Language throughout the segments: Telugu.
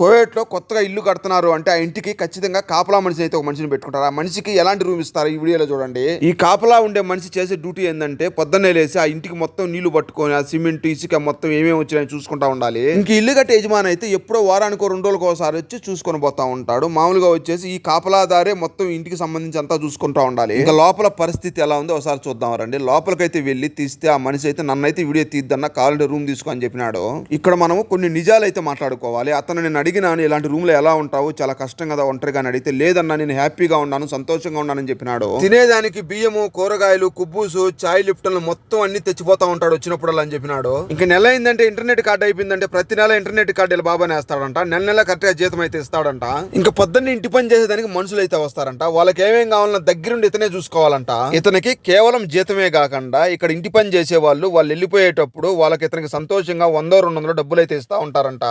కోవేట్లో కొత్తగా ఇల్లు కడుతున్నారు అంటే ఆ ఇంటికి ఖచ్చితంగా కాపలా మనిషి అయితే ఒక మనిషిని పెట్టుకుంటారు. ఆ మనిషికి ఎలాంటి రూమ్ ఇస్తారు? ఈ వీడియోలో చూడండి. ఈ కాపలా ఉండే మనిషి చేసే డ్యూటీ ఏంటంటే పొద్దున్నే లేసి ఆ ఇంటికి మొత్తం నీళ్ళు పట్టుకొని ఆ సిమెంట్ ఇసుక మొత్తం ఏమేమి వచ్చినాయని చూసుకుంటా ఉండాలి. ఇంక ఇల్లు కట్టే యజమాని అయితే ఎప్పుడో వారానికి రెండు రోజులకు ఒకసారి వచ్చి చూసుకొని పోతా ఉంటాడు. మామూలుగా వచ్చేసి ఈ కాపలాదారే మొత్తం ఇంటికి సంబంధించి అంతా చూసుకుంటా ఉండాలి. ఇంకా లోపల పరిస్థితి ఎలా ఉందో ఒకసారి చూద్దాం రండి. లోపలికైతే వెళ్ళి తీస్తే ఆ మనిషి అయితే నన్నైతే వీడియో తీద్దన్న కావాలంటే రూమ్ తీసుకో అని చెప్పినాడు. ఇక్కడ మనము కొన్ని నిజాలు అయితే మాట్లాడుకోవాలి. అతను నేను అడిగినాను ఇలాంటి రూమ్లో ఎలా ఉంటావు? చాలా కష్టం కదా ఒంటరిగా అని అడిగితే లేదన్నా నేను హ్యాపీగా ఉన్నాను సంతోషంగా ఉన్నానని చెప్పినాడు. తినేదానికి బియ్యము కూరగాయలు కుబ్బూసు చాయ్ లిఫ్టన్లు మొత్తం అన్ని తెచ్చిపోతా ఉంటాడు వచ్చినప్పుడల్లా అని చెప్పినాడు. ఇంకా నెల అయిందంటే ఇంటర్నెట్ కార్డు అయిపోయిందంటే ప్రతి నెల ఇంటర్నెట్ కార్డు ఇలా బాబానే వేస్తాడంట. నెల నెల కరెక్ట్గా జీతం అయితే ఇస్తాడంట. ఇంకా పొద్దున్న ఇంటి పని చేసేదానికి మనుషులు అయితే వస్తారంట. వాళ్ళకి ఏమేం కావాలన్నా దగ్గరుండి ఇతనే చూసుకోవాలంట. ఇతనికి కేవలం జీతమే కాకుండా ఇక్కడ ఇంటి పని చేసే వాళ్ళు వాళ్ళు వెళ్ళిపోయేటప్పుడు వాళ్ళకి ఇతనికి సంతోషంగా వందో రెండు వందలు డబ్బులు అయితే ఇస్తా ఉంటారంట.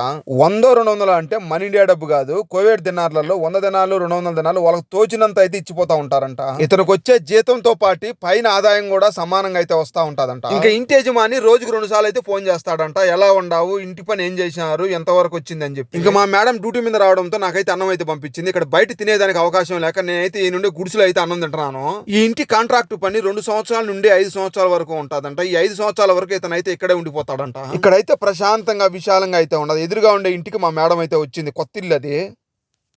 వందో రెండు వందలు అంటే మన ఇండియా డబ్బు కాదు. కోవిడ్ దినార్లలో వంద దినాలు రెండు వందల దినాలు వాళ్ళకి తోచినంత అయితే ఇచ్చిపోతా ఉంటారంట. ఇతనికి వచ్చే జీతంతో పాటు పైన ఆదాయం కూడా సమానంగా అయితే వస్తా ఉంటదంట. ఇంకా ఇంటి యజమాని రోజుకు రెండు సార్లు అయితే ఫోన్ చేస్తాడంట. ఎలా ఉండావు ఇంటి పని ఏం చేసినారు? ఎంత వరకు వచ్చింది అని చెప్పి. ఇంకా మా మేడం డ్యూటీ మీద రావడంతో నాకైతే అన్నం అయితే పంపించింది. ఇక్కడ బయట తినేదానికి అవకాశం లేక నేనైతే ఈ నుండి గుడిసెలో అయితే అన్నం తింటున్నాను. ఈ ఇంటి కాంట్రాక్ట్ పని రెండు సంవత్సరాల నుండి ఐదు సంవత్సరాల వరకు ఉంటదంట. ఈ ఐదు సంవత్సరాల వరకు ఇతనైతే ఇక్కడే ఉండిపోతాడంట. ఇక్కడైతే ప్రశాంతంగా విశాలంగా అయితే ఉండదు. ఎదురుగా ఉండే ఇంటికి మా మేడం అయితే వచ్చింది కొత్త ఇల్లు అది